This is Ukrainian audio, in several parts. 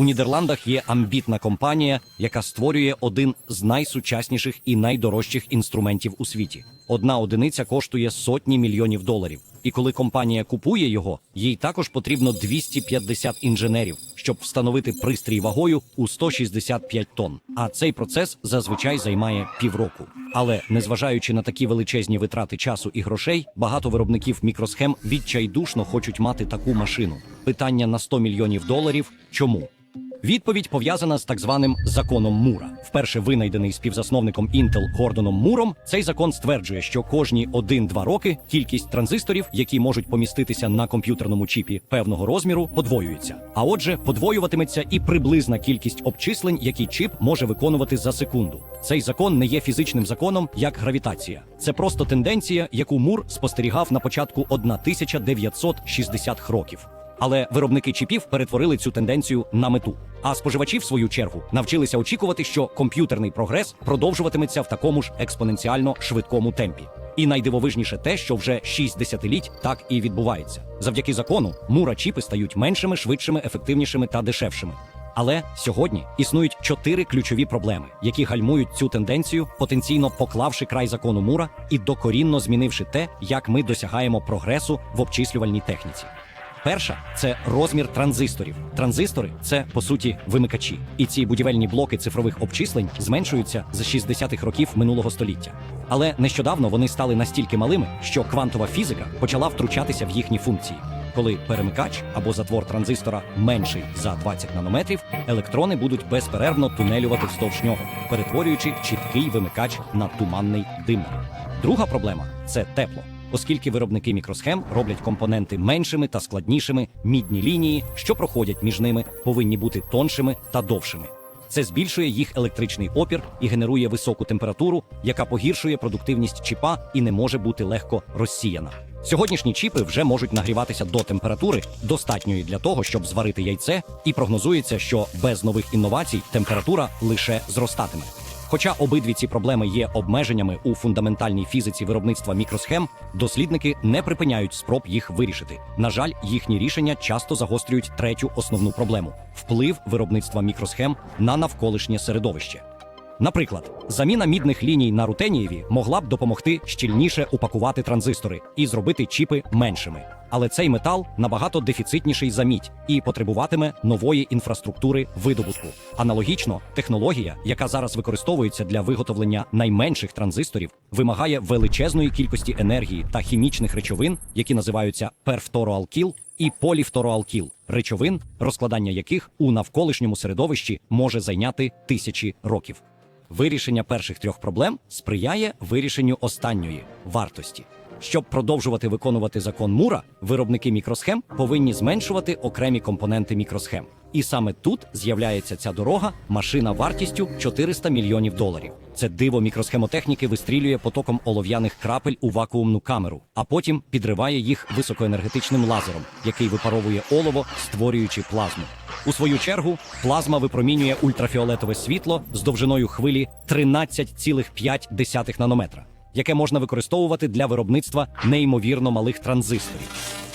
У Нідерландах є амбітна компанія, яка створює один з найсучасніших і найдорожчих інструментів у світі. Одна одиниця коштує сотні мільйонів доларів. І коли компанія купує його, їй також потрібно 250 інженерів, щоб встановити пристрій вагою у 165 тонн. А цей процес зазвичай займає півроку. Але незважаючи на такі величезні витрати часу і грошей, багато виробників мікросхем відчайдушно хочуть мати таку машину. Питання на 100 мільйонів доларів. Чому? Відповідь пов'язана з так званим законом Мура. Вперше винайдений співзасновником Intel Гордоном Муром, цей закон стверджує, що кожні 1-2 роки кількість транзисторів, які можуть поміститися на комп'ютерному чіпі певного розміру, подвоюється. А отже, подвоюватиметься і приблизна кількість обчислень, які чіп може виконувати за секунду. Цей закон не є фізичним законом, як гравітація. Це просто тенденція, яку Мур спостерігав на початку 1960-х років. Але виробники чіпів перетворили цю тенденцію на мету. А споживачі, в свою чергу, навчилися очікувати, що комп'ютерний прогрес продовжуватиметься в такому ж експоненціально швидкому темпі. І найдивовижніше те, що вже 6 десятиліть так і відбувається. Завдяки закону мура чіпи стають меншими, швидшими, ефективнішими та дешевшими. Але сьогодні існують чотири ключові проблеми, які гальмують цю тенденцію, потенційно поклавши край закону мура і докорінно змінивши те, як ми досягаємо прогресу в обчислювальній техніці. Перша це розмір транзисторів. Транзистори це по суті вимикачі, і ці будівельні блоки цифрових обчислень зменшуються з 60-х років минулого століття. Але нещодавно вони стали настільки малими, що квантова фізика почала втручатися в їхні функції. Коли перемикач або затвор транзистора менший за 20 нанометрів, електрони будуть безперервно тунелювати вздовж нього, перетворюючи чіткий вимикач на туманний димний. Друга проблема це тепло. Оскільки виробники мікросхем роблять компоненти меншими та складнішими, мідні лінії, що проходять між ними, повинні бути тоншими та довшими. Це збільшує їх електричний опір і генерує високу температуру, яка погіршує продуктивність чіпа і не може бути легко розсіяна. Сьогоднішні чіпи вже можуть нагріватися до температури, достатньої для того, щоб зварити яйце, і прогнозується, що без нових інновацій температура лише зростатиме. Хоча обидві ці проблеми є обмеженнями у фундаментальній фізиці виробництва мікросхем, дослідники не припиняють спроб їх вирішити. На жаль, їхні рішення часто загострюють третю основну проблему вплив виробництва мікросхем на навколишнє середовище. Наприклад, заміна мідних ліній на рутенієві могла б допомогти щільніше упакувати транзистори і зробити чіпи меншими. Але цей метал набагато дефіцитніший за мідь і потребуватиме нової інфраструктури видобутку. Аналогічно, технологія, яка зараз використовується для виготовлення найменших транзисторів, вимагає величезної кількості енергії та хімічних речовин, які називаються перфтороалкіл і поліфтороалкіл речовин, розкладання яких у навколишньому середовищі може зайняти тисячі років. Вирішення перших трьох проблем сприяє вирішенню останньої вартості. Щоб продовжувати виконувати закон Мура, виробники мікросхем повинні зменшувати окремі компоненти мікросхем. І саме тут з'являється ця дорога, машина вартістю 400 мільйонів доларів. Це диво мікросхемотехніки вистрілює потоком олов'яних крапель у вакуумну камеру, а потім підриває їх високоенергетичним лазером, який випаровує олово, створюючи плазму. У свою чергу плазма випромінює ультрафіолетове світло з довжиною хвилі 13,5 нанометра, яке можна використовувати для виробництва неймовірно малих транзисторів.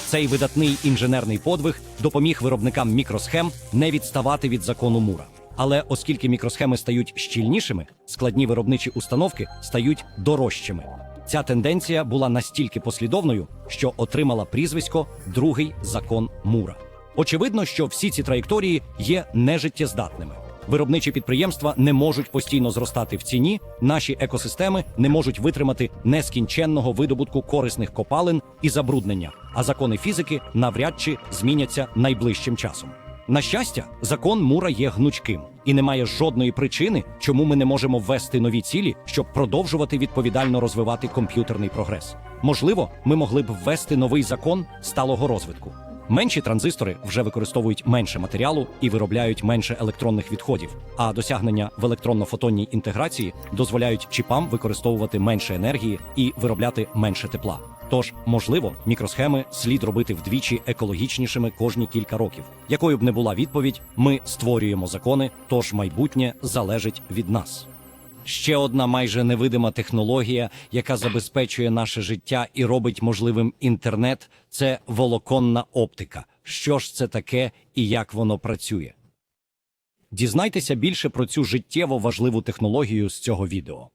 Цей видатний інженерний подвиг допоміг виробникам мікросхем не відставати від закону Мура. Але оскільки мікросхеми стають щільнішими, складні виробничі установки стають дорожчими. Ця тенденція була настільки послідовною, що отримала прізвисько Другий закон Мура. Очевидно, що всі ці траєкторії є нежиттєздатними. Виробничі підприємства не можуть постійно зростати в ціні, наші екосистеми не можуть витримати нескінченного видобутку корисних копалин і забруднення, а закони фізики навряд чи зміняться найближчим часом. На щастя, закон Мура є гнучким і немає жодної причини, чому ми не можемо ввести нові цілі, щоб продовжувати відповідально розвивати комп'ютерний прогрес. Можливо, ми могли б ввести новий закон сталого розвитку. Менші транзистори вже використовують менше матеріалу і виробляють менше електронних відходів. А досягнення в електронно-фотонній інтеграції дозволяють чіпам використовувати менше енергії і виробляти менше тепла. Тож, можливо, мікросхеми слід робити вдвічі екологічнішими кожні кілька років. Якою б не була відповідь, ми створюємо закони, тож майбутнє залежить від нас. Ще одна майже невидима технологія, яка забезпечує наше життя і робить можливим інтернет, це волоконна оптика. Що ж це таке і як воно працює? Дізнайтеся більше про цю життєво важливу технологію з цього відео.